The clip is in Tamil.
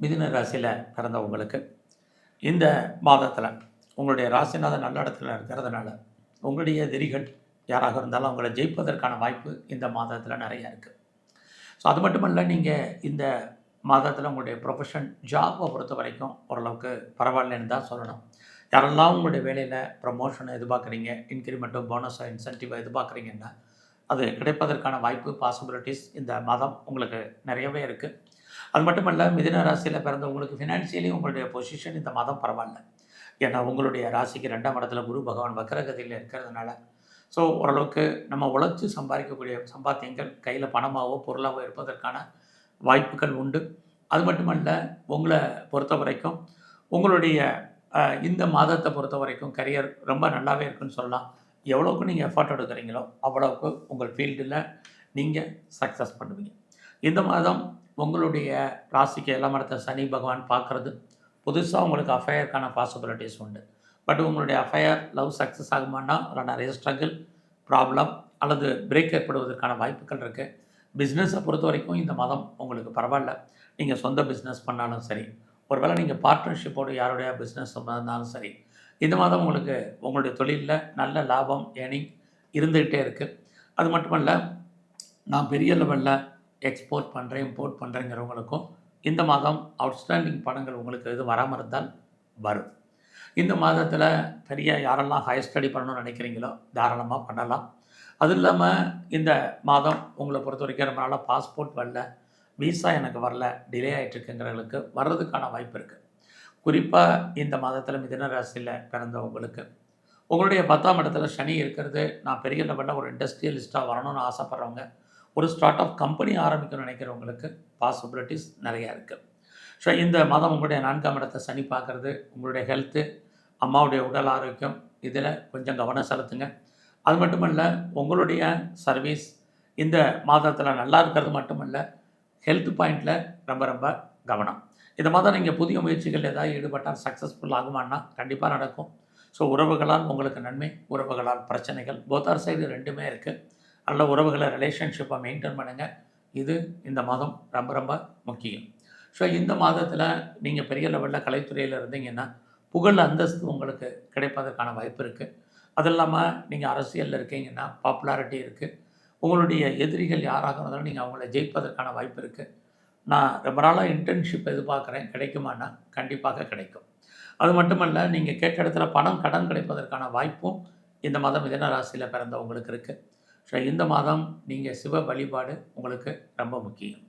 மிதுன ராசியில் பிறந்தவங்களுக்கு இந்த மாதத்தில் உங்களுடைய ராசிநாதன் நல்ல இடத்துல இருக்கிறதுனால உங்களுடைய எதிரிகள் யாராக இருந்தாலும் அவங்கள ஜெயிப்பதற்கான வாய்ப்பு இந்த மாதத்தில் நிறையா இருக்குது ஸோ அது மட்டுமல்ல நீங்கள் இந்த மாதத்தில் உங்களுடைய ப்ரொஃபஷன் ஜாபை பொறுத்த வரைக்கும் ஓரளவுக்கு பரவாயில்லன்னு தான் சொல்லணும். யாரெல்லாம் உங்களுடைய வேலையில் ப்ரமோஷனை எதிர்பார்க்குறீங்க இன்க்ரிமெண்ட்டோ போனஸோ இன்சென்டிவோ எதிர்பார்க்குறீங்கன்னா அது கிடைப்பதற்கான வாய்ப்பு பாசிபிலிட்டிஸ் இந்த மாதம் உங்களுக்கு நிறையவே இருக்குது அது மட்டுமல்ல மிதின ராசியில் பிறந்தவங்களுக்கு ஃபினான்ஷியலி உங்களுடைய பொசிஷன் இந்த மாதம் பரவாயில்ல. ஏன்னா உங்களுடைய ராசிக்கு ரெண்டாம் இடத்துல குரு பகவான் வக்கரகதியில் இருக்கிறதுனால ஸோ ஓரளவுக்கு நம்ம உழைச்சி சம்பாதிக்கக்கூடிய சம்பாத்தியங்கள் கையில் பணமாகவோ பொருளாகவோ இருப்பதற்கான வாய்ப்புகள் உண்டு. அது மட்டுமல்ல உங்களை பொறுத்த வரைக்கும் உங்களுடைய இந்த மாதத்தை பொறுத்த வரைக்கும் கரியர் ரொம்ப நல்லாவே இருக்குன்னு சொல்லலாம். எவ்வளோக்கு நீங்கள் எஃபர்ட் எடுக்கிறீங்களோ அவ்வளோக்கு உங்கள் ஃபீல்டில் நீங்கள் சக்ஸஸ் பண்ணுவீங்க. இந்த மாதம் உங்களுடைய ராசிக்கு எல்லாம் இடத்த சனி பகவான் பார்க்குறது. புதுசாக உங்களுக்கு அஃபையருக்கான பாசிபிலிட்டிஸ் உண்டு. பட் உங்களுடைய அஃபையர் லவ் சக்ஸஸ் ஆகுமானா அதில் நிறைய ஸ்ட்ரகிள் ப்ராப்ளம் அல்லது பிரேக் ஏற்படுவதற்கான வாய்ப்புகள் இருக்குது பிஸ்னஸை பொறுத்த வரைக்கும் இந்த மாதம் உங்களுக்கு பரவாயில்ல. நீங்கள் சொந்த பிஸ்னஸ் பண்ணாலும் சரி ஒருவேளை நீங்கள் பார்ட்னர்ஷிப்போடு யாருடைய பிஸ்னஸ் இருந்தாலும் சரி இந்த மாதம் உங்களுக்கு உங்களுடைய தொழிலில் நல்ல லாபம் ஏர்னிங் இருந்துக்கிட்டே இருக்குது அது மட்டுமல்ல நான் பெரிய லெவலில் எக்ஸ்போர்ட் பண்ணுறேன் இம்போர்ட் பண்ணுறேங்கிறவங்களுக்கும் இந்த மாதம் அவுட்ஸ்டாண்டிங் படங்கள் உங்களுக்கு எதுவும் வராமல் இருந்தால் வரும். இந்த மாதத்தில் பெரிய யாரெல்லாம் ஹையர் ஸ்டடி பண்ணணும்னு நினைக்கிறீங்களோ தாராளமாக பண்ணலாம். அது இல்லாமல் இந்த மாதம் உங்களை பொறுத்த வரைக்கும் ரொம்ப நாளாக பாஸ்போர்ட் வரல விசா எனக்கு வரல டிலே ஆகிட்டுருக்குங்கிறவங்களுக்கு வர்றதுக்கான வாய்ப்பு இருக்குது குறிப்பாக இந்த மாதத்தில் மிதன ராசியில் பிறந்தவங்களுக்கு. உங்களுடைய பத்தாம் இடத்துல சனி இருக்கிறது நான் பெரிய லெவலில் ஒரு இண்டஸ்ட்ரியலிஸ்ட்டாக வரணும்னு ஆசைப்பட்றவங்க ஒரு ஸ்டார்ட் அப் கம்பெனி ஆரம்பிக்கணும்னு நினைக்கிறவங்களுக்கு பாசிபிலிட்டிஸ் நிறையா இருக்குது ஸோ இந்த மாதம் உங்களுடைய நான்காம் இடத்தை சனி பார்க்குறது உங்களுடைய ஹெல்த்து அம்மாவுடைய உடல் ஆரோக்கியம் இதில் கொஞ்சம் கவனம் செலுத்துங்க. அது மட்டுமல்ல உங்களுடைய சர்வீஸ் இந்த மாதத்தில் நல்லா இருக்கிறது மட்டுமல்ல ஹெல்த் பாயிண்டில் ரொம்ப ரொம்ப கவனம். இந்த மாதம் நீங்கள் புதிய முயற்சிகள் ஏதாவது ஈடுபட்டால் சக்ஸஸ்ஃபுல் ஆகுமான்னா கண்டிப்பாக நடக்கும். ஸோ உறவுகளால் உங்களுக்கு நன்மை உறவுகளால் பிரச்சனைகள் போத்தார் சைடு ரெண்டுமே இருக்குது நல்ல உறவுகளை ரிலேஷன்ஷிப்பை மெயின்டைன் பண்ணுங்கள் இது இந்த மாதம் ரொம்ப ரொம்ப முக்கியம். ஸோ இந்த மாதத்தில் நீங்கள் பெரிய லெவலில் கலைத்துறையில் இருந்தீங்கன்னா புகழ் அந்தஸ்து உங்களுக்கு கிடைப்பதற்கான வாய்ப்பு இருக்குது அது இல்லாமல் நீங்கள் அரசியலில் இருக்கீங்கன்னா பாப்புலாரிட்டி இருக்குது உங்களுடைய எதிரிகள் யாராக இருந்தாலும் நீங்கள் அவங்கள ஜெயிப்பதற்கான வாய்ப்பு இருக்குது நான் ரொம்ப நாளாக இன்டர்ன்ஷிப் எதிர்பார்க்குறேன். கிடைக்குமானா கண்டிப்பாக கிடைக்கும். அது மட்டுமல்ல நீங்கள் கேட்ட இடத்துல பணம் கடன் கிடைப்பதற்கான வாய்ப்பும் இந்த மாதம் மிதன ராசியில் பிறந்தவங்களுக்கு இருக்குது ஸோ இந்த மாதம் நீங்கள் சிவ வழிபாடு உங்களுக்கு ரொம்ப முக்கியம்.